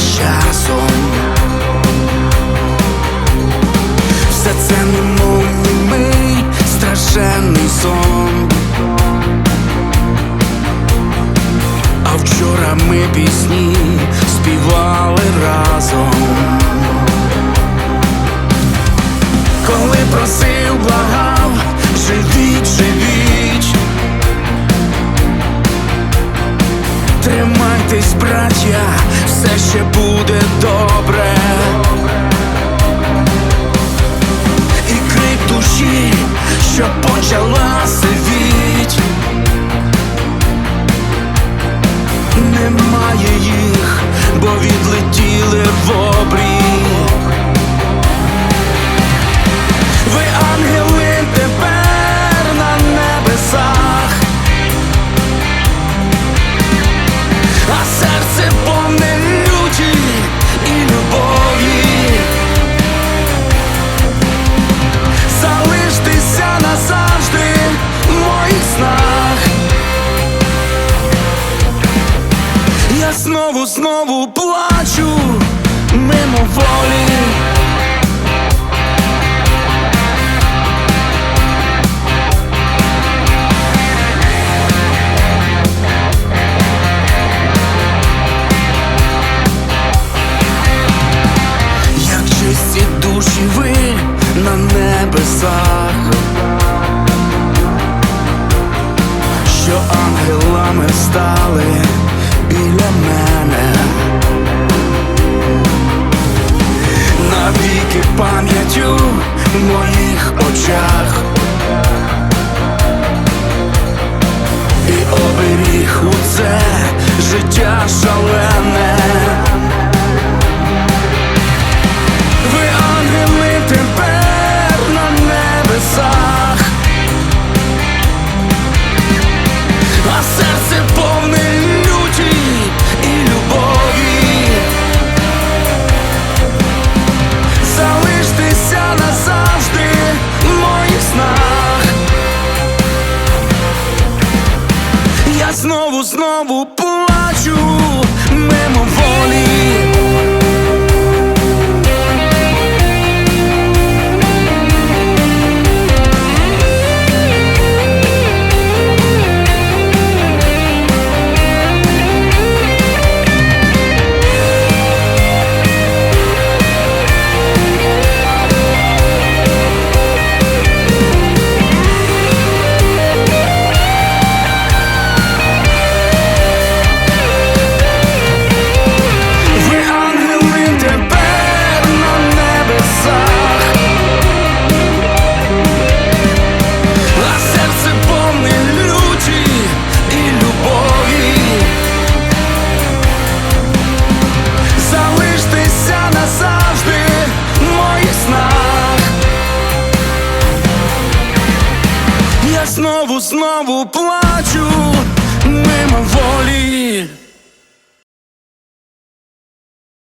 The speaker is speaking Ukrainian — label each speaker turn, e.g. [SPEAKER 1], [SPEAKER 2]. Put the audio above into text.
[SPEAKER 1] часом. Все це немов німий страшенний сон. А вчора ми пісні співали ще буде добре. І крик душі, що почала сивіть. Немає їх, бо знову, плачу мимо волі. Як чисті душі ви на небесах, що ангелами стали біля мене, знову, Знову, знову плачу мимо волі.